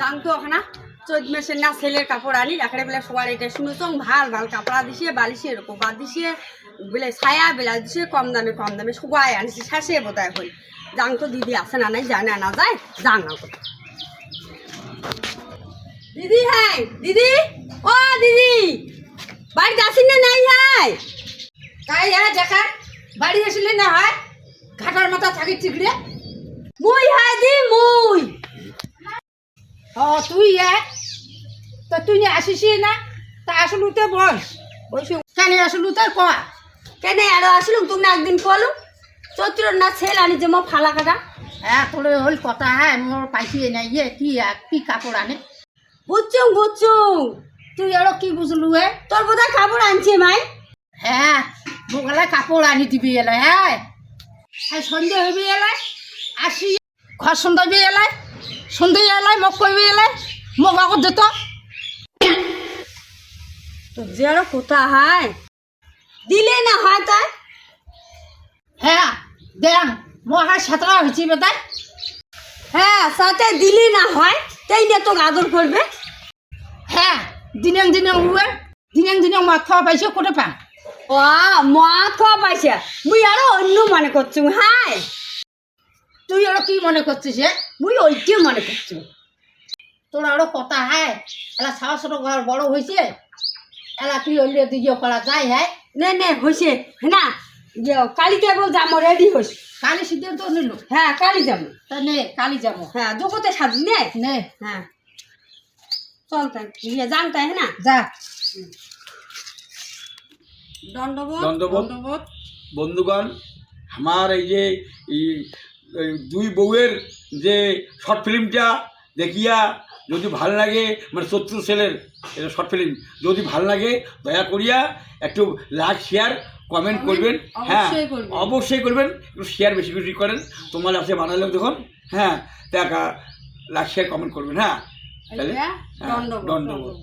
জানতো ওখানে। চোদ্দ মাসের না ছেলের কাপড় আনি রাখড়ে বেলা সবার এটা শুনেছ, ভালো ভালো কাপড়া দিছে, বালিশে এরকম বাদ দিছে, বেলে ছায়া বেলা দিছে, কম দামে কম দামে শুকায় আনিছে, শেষে বোধহয় হল জানতো দিদি আছে না নাই, জানে না যায়, জান না দিদি হ্যাঁ দিদি? ও, দিদি! বাড়িতে আসেন না নাই হ্যাঁ? তাই হ্যাঁ দেখা বাড়ি আসলে না হয় ঘাটার মাথা থাকি চিকড়ে মুই হ্যাঁ দি মুই ও, তুই এ? তো তুই আসিস না? তা আসলু তো বস বলছি কেন আসলু তোর কয়া? কেন আরও আসলুম? তুমি একদিন কলু চৈত্র না ছেল আনি যে মো ফালা কাটা হ্যাঁ তোর হল কথা হ্যাঁ মোর পাইছি না। ইয়ে কি কি কাপড় আনে? বুঝছুম বুঝছুম। তুই এলো কি বুঝলু হে তোর বোধহয় কাপড় আনছে, মাই? হ্যাঁ মোকালে কাপড় আনি দিবি এলে হ্যাঁ? সন্ধে হবি এলে? আসি। ঘর সন্ধ্যা হবি এলে? সন্ধে এলাই মোক কইবি এলে মোক আগত যেত তো। যে আরও কোথা হয় দিলে না হয় তাই? হ্যাঁ দেখ মহা সাতরা হয়েছি বেটাই হ্যাঁ সাথে দিলে না হয় তাই নিয়ে তোকে আদর করবে হ্যাঁ দিনে দিনে উড়ে দিনে দিনে মদ খাওয়া পাইছে কোটে পা ও মা খাওয়া পাইছে। মুই আরও অন্য মনে করছুম হাই। তুই ওরা কি মনে করছিস হে মুই ওইটি মনে করছি। তোর আরও কথা হ্যাঁ? এলা ঘর বড় হয়েছে এলা তুই অন্য দিকে করা যায় হ্যাঁ? নে নে হয়েছে না ইয়ে, কালিতে বল যাব রেডি হইস। কালি সিদ্ধান্ত নিল। হ্যাঁ কালি যাব তা নে কালি যাব হ্যাঁ দুপুরতে সাজি নে? নে। হ্যাঁ। চল তাই ইয়ে যান তাই হ্যাঁ না? যা। দণ্ডবোধ দণ্ডবোধ। বন্ধুগণ আমার এই যে দুই বউয়ের যে শর্ট ফিল্মটা দেখিয়া যদি ভালো লাগে মানে শত্রু সেলের এটা শর্ট ফিল্ম যদি ভালো লাগে দয়া করিয়া একটু লাইক শেয়ার কমেন্ট করবেন। হ্যাঁ অবশ্যই করবেন। একটু শেয়ার বেশি বেশি করেন। তোমার আছে বানালে যখন হ্যাঁ দেখা লাইক শেয়ার কমেন্ট করবেন। হ্যাঁ তাহলে হ্যাঁ, দণ্ডবোধ